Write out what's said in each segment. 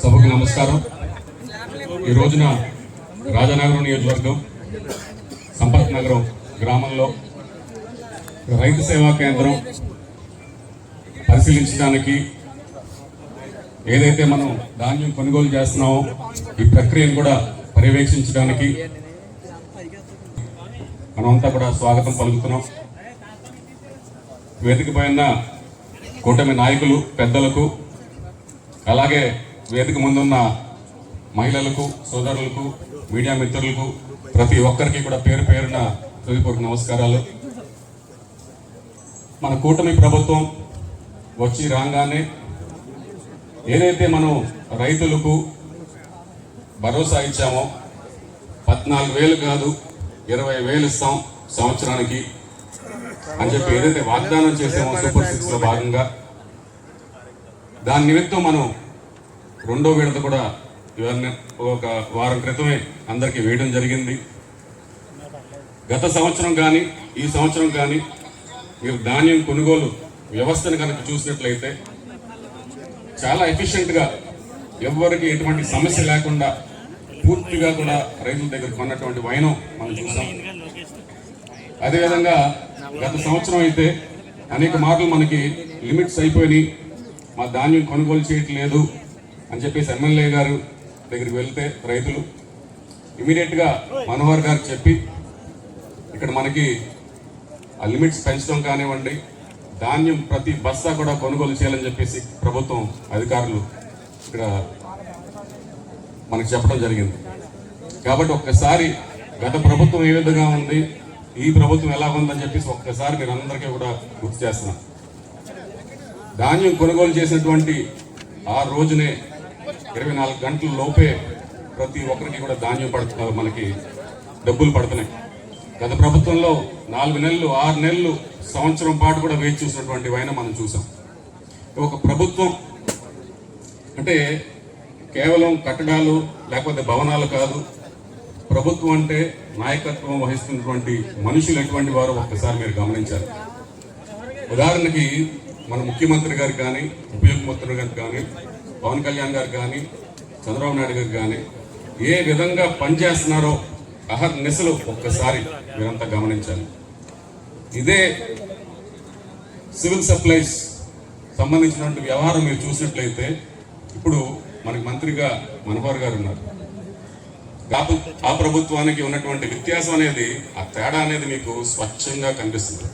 సభకు నమస్కారం. ఈ రోజున రాజనగరం నియోజకవర్గం సంపత్ నగరం గ్రామంలో రైతు సేవా కేంద్రం పరిశీలించడానికి ఏదైతే మనం ధాన్యం కొనుగోలు చేస్తున్నామో ఈ ప్రక్రియను కూడా పర్యవేక్షించడానికి మనమంతా కూడా స్వాగతం పలుకుతున్నాం. వేదిక పైన కూటమి నాయకులు పెద్దలకు అలాగే వేదిక ముందున్న మహిళలకు సోదరులకు మీడియా మిత్రులకు ప్రతి ఒక్కరికి కూడా పేరు పేరున హృదయపూర్వక నమస్కారాలు. మన కూటమి ప్రభుత్వం వచ్చి రాగానే ఏదైతే మనం రైతులకు భరోసా ఇచ్చామో పద్నాలుగు వేలు కాదు ఇరవై వేలు ఇస్తాం సంవత్సరానికి అని చెప్పి ఏదైతే వాగ్దానం చేసామో సూపర్ సిక్స్లో భాగంగా దాని నిమిత్తం మనం రెండో విడత కూడా ఇవన్నీ ఒక వారం క్రితమే అందరికీ వేయడం జరిగింది. గత సంవత్సరం కానీ ఈ సంవత్సరం కానీ మీరు ధాన్యం కొనుగోలు వ్యవస్థను కనుక చూసినట్లయితే చాలా ఎఫిషియెంట్గా ఎవరికి ఎటువంటి సమస్య లేకుండా పూర్తిగా కూడా రైతుల దగ్గర కొన్నటువంటి వైనం మనం చూసాం. అదేవిధంగా గత సంవత్సరం అయితే అనేక మార్లు మనకి లిమిట్స్ అయిపోయినాయి. మా ధాన్యం కొనుగోలు చేయట్లేదు అని చెప్పేసి ఎమ్మెల్యే గారు దగ్గరికి వెళ్తే రైతులు ఇమీడియట్గా మనోహర్ గారు చెప్పి ఇక్కడ మనకి ఆ లిమిట్స్ పెంచడం కానివ్వండి ధాన్యం ప్రతి బస్తా కూడా కొనుగోలు చేయాలని చెప్పేసి ప్రభుత్వం అధికారులు ఇక్కడ మనకు చెప్పడం జరిగింది. కాబట్టి ఒక్కసారి గత ప్రభుత్వం ఏ విధంగా ఉంది ఈ ప్రభుత్వం ఎలా ఉందని చెప్పేసి ఒక్కసారి మీరు అందరికీ కూడా గుర్తు చేస్తున్నాను. ధాన్యం కొనుగోలు చేసినటువంటి ఆ రోజునే ఇరవై నాలుగు గంటల లోపే ప్రతి ఒక్కరికి కూడా ధాన్యం పడుతున్నారు మనకి. డబ్బులు పడుతున్నాయి. గత ప్రభుత్వంలో నాలుగు నెలలు ఆరు నెలలు సంవత్సరం పాటు కూడా వేచి చూసినటువంటి వైన మనం చూసాం. ఒక ప్రభుత్వం అంటే కేవలం కట్టడాలు లేకపోతే భవనాలు కాదు ప్రభుత్వం అంటే నాయకత్వం వహిస్తున్నటువంటి మనుషులు ఎటువంటి వారు ఒక్కసారి మీరు గమనించాలి. ఉదాహరణకి మన ముఖ్యమంత్రి గారు కానీ ఉపయోగమంత్రి గారు కానీ పవన్ కళ్యాణ్ గారు కానీ చంద్రబాబు నాయుడు గారు కానీ ఏ విధంగా పనిచేస్తున్నారో అహర్నిశలు ఒక్కసారి మీరంతా గమనించాలి. ఇదే సివిల్ సప్లైస్ సంబంధించినటువంటి వ్యవహారం మీరు చూసినట్లయితే ఇప్పుడు మనకి మంత్రిగా మనోహర్ గారు ఉన్నారు. ఆ ప్రభుత్వానికి ఉన్నటువంటి వ్యత్యాసం అనేది ఆ తేడా అనేది మీకు స్వచ్ఛంగా కనిపిస్తుంది.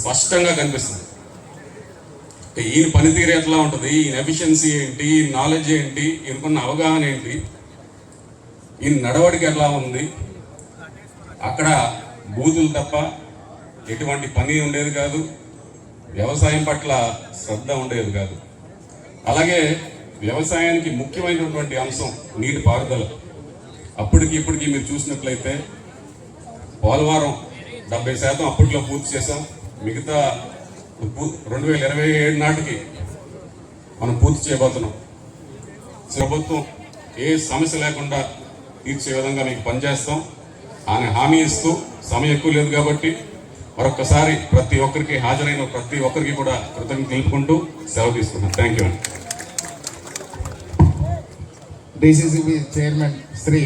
స్పష్టంగా కనిపిస్తుంది. ఈయన పనితీరు ఎట్లా ఉంటుంది? ఈయన ఎఫిషియన్సీ ఏంటి? ఈయన నాలెడ్జ్ ఏంటి? ఈయనకున్న అవగాహన ఏంటి? ఈయన నడవడిక ఎట్లా ఉంది? అక్కడ బూతులు తప్ప ఎటువంటి పని ఉండేది కాదు. వ్యవసాయం పట్ల శ్రద్ధ ఉండేది కాదు. అలాగే వ్యవసాయానికి ముఖ్యమైనటువంటి అంశం నీటి పారుదల. అప్పటికి ఇప్పటికి మీరు చూసినట్లయితే పోలవరం డెబ్బై శాతం అప్పట్లో పూర్తి చేసాం మిగతా రెండు వేల ఇరవై ఏడు నాటికి మనం పూర్తి చేయబోతున్నాం. ప్రభుత్వం ఏ సమస్య లేకుండా తీర్చే విధంగా మీకు పనిచేస్తాం. ఆయన హామీ ఇస్తూ సమయం ఎక్కువ లేదు కాబట్టి మరొకసారి ప్రతి ఒక్కరికి హాజరైన ప్రతి ఒక్కరికి కూడా కృతజ్ఞత తెలుపుకుంటూ సెలవు తీసుకున్నాం థ్యాంక్ యూ అండి డిసిసిబి చైర్మన్ శ్రీ